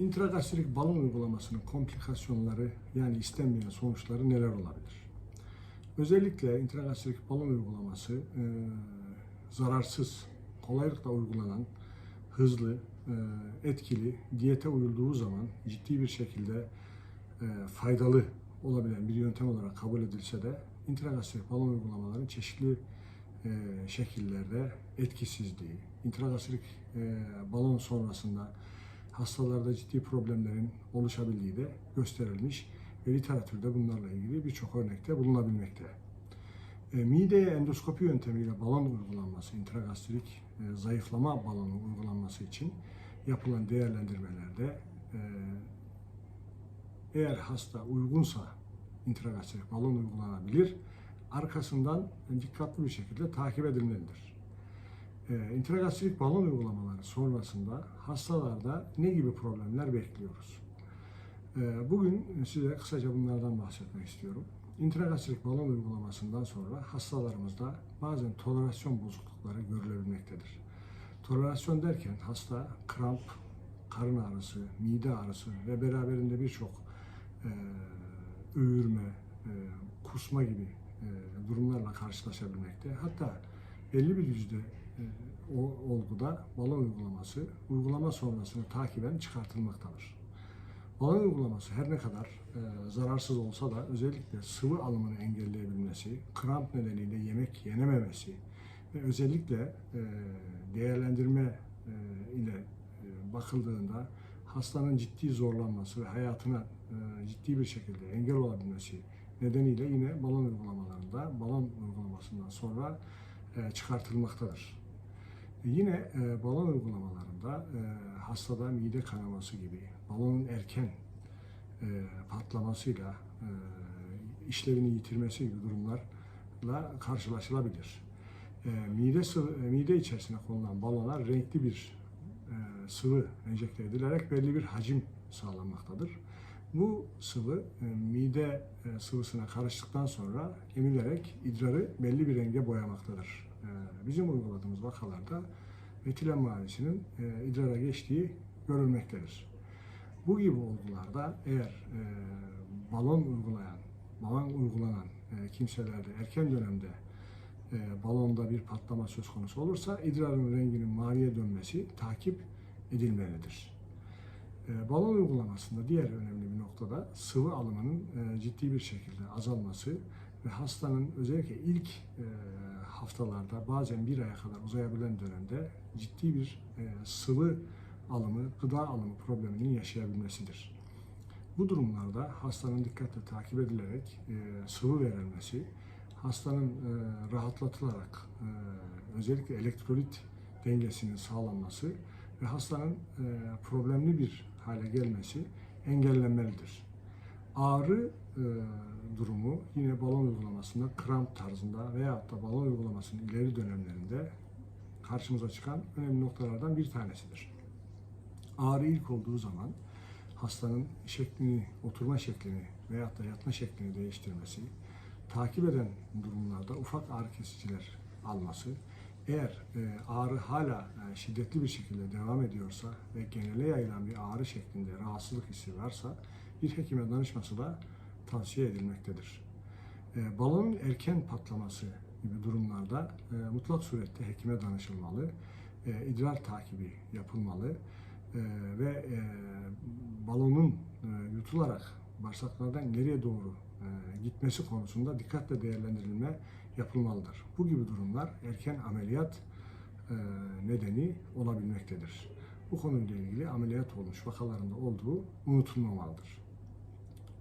İntragastrik balon uygulamasının komplikasyonları yani istenmeyen sonuçları neler olabilir? Özellikle intragastrik balon uygulaması e, zararsız, kolaylıkla uygulanan, hızlı, e, etkili, diyete uyulduğu zaman ciddi bir şekilde e, faydalı olabilen bir yöntem olarak kabul edilse de intragastrik balon uygulamaların çeşitli e, şekillerde etkisizliği, intragastrik e, balon sonrasında hastalarda ciddi problemlerin oluşabildiği de gösterilmiş ve literatürde bunlarla ilgili birçok örnekte bulunabilmekte. E, mideye endoskopi yöntemiyle balon uygulanması, intragastrik e, zayıflama balonu uygulanması için yapılan değerlendirmelerde e, eğer hasta uygunsa intragastrik balon uygulanabilir, arkasından dikkatli bir şekilde takip edilmelidir. E, intragastrik balon uygulamaları sonrasında hastalarda ne gibi problemler bekliyoruz? E, bugün size kısaca bunlardan bahsetmek istiyorum. İntragastrik balon uygulamasından sonra hastalarımızda bazen tolerasyon bozuklukları görülebilmektedir. Tolerasyon derken hasta kramp, karın ağrısı, mide ağrısı ve beraberinde birçok e, öğürme, e, kusma gibi e, durumlarla karşılaşabilmekte. Hatta belli bir yüzde o olguda balon uygulaması uygulama sonrasını takiben çıkartılmaktadır. Balon uygulaması her ne kadar e, zararsız olsa da özellikle sıvı alımını engelleyebilmesi, kramp nedeniyle yemek yenememesi ve özellikle e, değerlendirme e, ile e, bakıldığında hastanın ciddi zorlanması ve hayatına e, ciddi bir şekilde engel olabilmesi nedeniyle yine balon uygulamalarında balon uygulamasından sonra e, çıkartılmaktadır. E, Yine e, balon uygulamalarında e, hastada mide kanaması gibi balonun erken e, patlamasıyla e, işlevini yitirmesi gibi durumlarla karşılaşılabilir. E, mide sıvı, e, mide içerisine konulan balonlar renkli bir e, sıvı enjekte edilerek belli bir hacim sağlanmaktadır. Bu sıvı e, mide e, sıvısına karıştıktan sonra emilerek idrarı belli bir renge boyamaktadır. E, bizim uyguladığımız vakalarda etilen mavisinin e, idrara geçtiği görülmektedir. Bu gibi olgularda eğer e, balon uygulayan, balon uygulanan e, kimselerde erken dönemde balonda bir patlama söz konusu olursa idrarın renginin maviye dönmesi takip edilmelidir. Balon uygulamasında diğer önemli bir noktada sıvı alımının ciddi bir şekilde azalması ve hastanın özellikle ilk haftalarda bazen bir aya kadar uzayabilen dönemde ciddi bir e, sıvı alımı, gıda alımı probleminin yaşayabilmesidir. Bu durumlarda hastanın dikkatle takip edilerek e, sıvı verilmesi, hastanın e, rahatlatılarak özellikle elektrolit dengesinin sağlanması ve hastanın problemli bir hale gelmesi engellenmelidir. Ağrı e, durumu yine balon uygulamasında kramp tarzında veyahut da balon uygulamasının ileri dönemlerinde karşımıza çıkan önemli noktalardan bir tanesidir. Ağrı ilk olduğu zaman hastanın şeklini, oturma şeklini veyahut da yatma şeklini değiştirmesi, takip eden durumlarda ufak ağrı kesiciler alması, eğer e, ağrı hala e, şiddetli bir şekilde devam ediyorsa ve genele yayılan bir ağrı şeklinde rahatsızlık hissi varsa bir hekime danışması da tavsiye edilmektedir. E, balonun erken patlaması gibi durumlarda e, mutlak surette hekime danışılmalı, e, idrar takibi yapılmalı e, ve balonun yutularak bağırsaklardan ileriye doğru gitmesi konusunda dikkatle değerlendirilme yapılmalıdır. Bu gibi durumlar erken ameliyat nedeni olabilmektedir. Bu konuyla ilgili ameliyat olmuş vakalarında olduğu unutulmamalıdır.